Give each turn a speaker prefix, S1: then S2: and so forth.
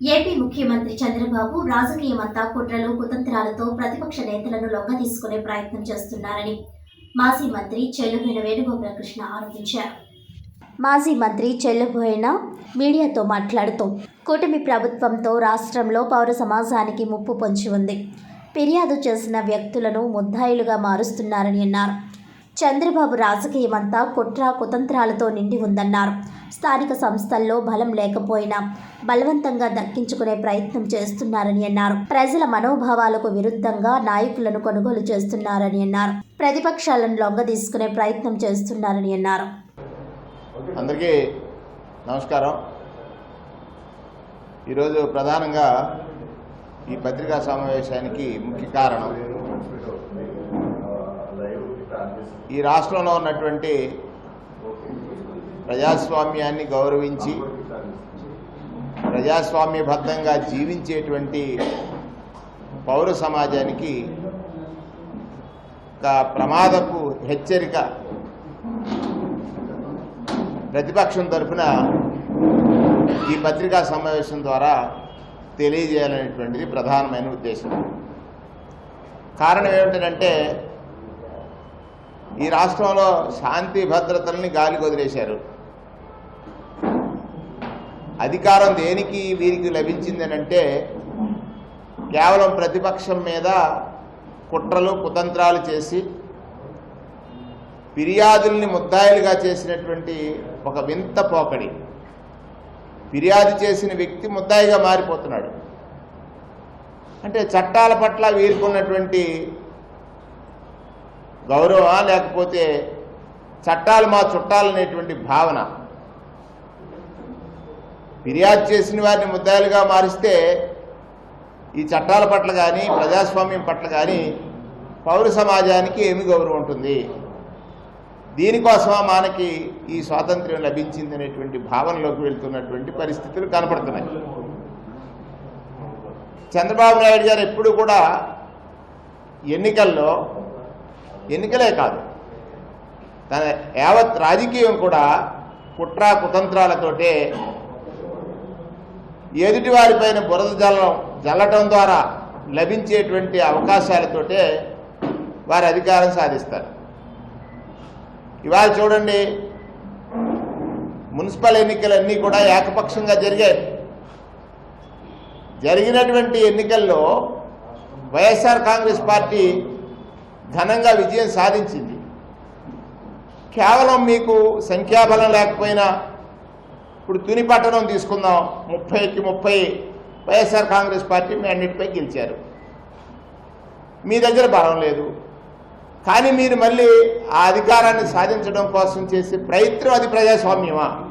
S1: AP ముఖ్యమంత్రి చంద్రబాబు రాజకీయమంతా కుట్రలు కుతంత్రాలతో ప్రతిపక్ష నేతలను లొంగ తీసుకునే ప్రయత్నం చేస్తున్నారని మాజీ మంత్రి చెల్లుబోయిన వేణుగోపాలకృష్ణ ఆరోపించారు. మాజీ మంత్రి చెల్లుబోయిన మీడియాతో మాట్లాడుతూ కూటమి ప్రభుత్వంతో రాష్ట్రంలో పౌర సమాజానికి ముప్పు పొంచి ఉంది. ఫిర్యాదు చేసిన వ్యక్తులను ముద్దాయిలుగా మారుస్తున్నారని అన్నారు. చంద్రబాబు రాజకీయమంతా కుట్ర కుతంత్రాలతో నిండి ఉందన్నారు. స్థానిక సంస్థల్లో బలం లేకపోయినా బలవంతంగా దక్కించుకునే ప్రయత్నం చేస్తున్నారని అన్నారు. ప్రజల మనోభావాలకు విరుద్ధంగా నాయకులను కొనుగోలు చేస్తున్నారని అన్నారు. ప్రతిపక్షాలను లొంగ తీసుకునే ప్రయత్నం చేస్తున్నారని అన్నారు.
S2: అందరికీ నమస్కారం. ఈరోజు ప్రధానంగా ఈ పత్రికా సమావేశానికి ముఖ్య కారణం ఈ రాష్ట్రంలో ఉన్నటువంటి ప్రజాస్వామ్యాన్ని గౌరవించి ప్రజాస్వామ్యబద్ధంగా జీవించేటువంటి పౌర సమాజానికి ఒక ప్రమాదపు హెచ్చరిక ప్రతిపక్షం తరఫున ఈ పత్రికా సమావేశం ద్వారా తెలియజేయాలనేటువంటిది ప్రధానమైన ఉద్దేశం. కారణం ఏమిటంటే ఈ రాష్ట్రంలో శాంతి భద్రతల్ని గాలికి వదిలేశారు. అధికారం దేనికి వీరికి లభించింది అంటే కేవలం ప్రతిపక్షం మీద కుట్రలు కుతంత్రాలు చేసి ఫిర్యాదుల్ని ముద్దాయిలుగా చేసినటువంటి ఒక వింత పోకడి. ఫిర్యాదు చేసిన వ్యక్తి ముద్దాయిగా మారిపోతున్నాడు. అంటే చట్టాల పట్ల వీరుకున్నటువంటి గౌరవం లేకపోతే చట్టాలు మా చుట్టాలనేటువంటి భావన? ఫిర్యాదు చేసిన వారిని ముద్దాయిలుగా మారిస్తే ఈ చట్టాల పట్ల కానీ ప్రజాస్వామ్యం పట్ల కానీ పౌర సమాజానికి ఏమి గౌరవం ఉంటుంది? దీనికోసమా మనకి ఈ స్వాతంత్ర్యం లభించింది అనేటువంటి భావనలోకి వెళ్తున్నటువంటి పరిస్థితులు కనపడుతున్నాయి. చంద్రబాబు నాయుడు గారు ఎప్పుడు కూడా ఎన్నికల్లో ఎన్నికలే కాదు. తన యావత్ రాజకీయం కూడా కుట్ర కుతంత్రాలతోటే ఎదుటి వారిపైన బురద జల్లడం జల్లటం ద్వారా లభించేటువంటి అవకాశాలతోటే వారి అధికారం సాధిస్తారు. ఇవాళ చూడండి మున్సిపల్ ఎన్నికలన్నీ కూడా ఏకపక్షంగా జరిగాయి. జరిగినటువంటి ఎన్నికల్లో వైఎస్ఆర్ కాంగ్రెస్ పార్టీ ఘనంగా విజయం సాధించింది. కేవలం మీకు సంఖ్యాబలం లేకపోయినా ఇప్పుడు తుని పట్టణం తీసుకుందాం. ముప్పైకి ముప్పై వైఎస్ఆర్ కాంగ్రెస్ పార్టీ మీ అన్నిటిపై గెలిచారు. మీ దగ్గర బలం లేదు. కానీ మీరు మళ్ళీ ఆ అధికారాన్ని సాధించడం కోసం చేసే ప్రయత్నం అది ప్రజాస్వామ్యమా?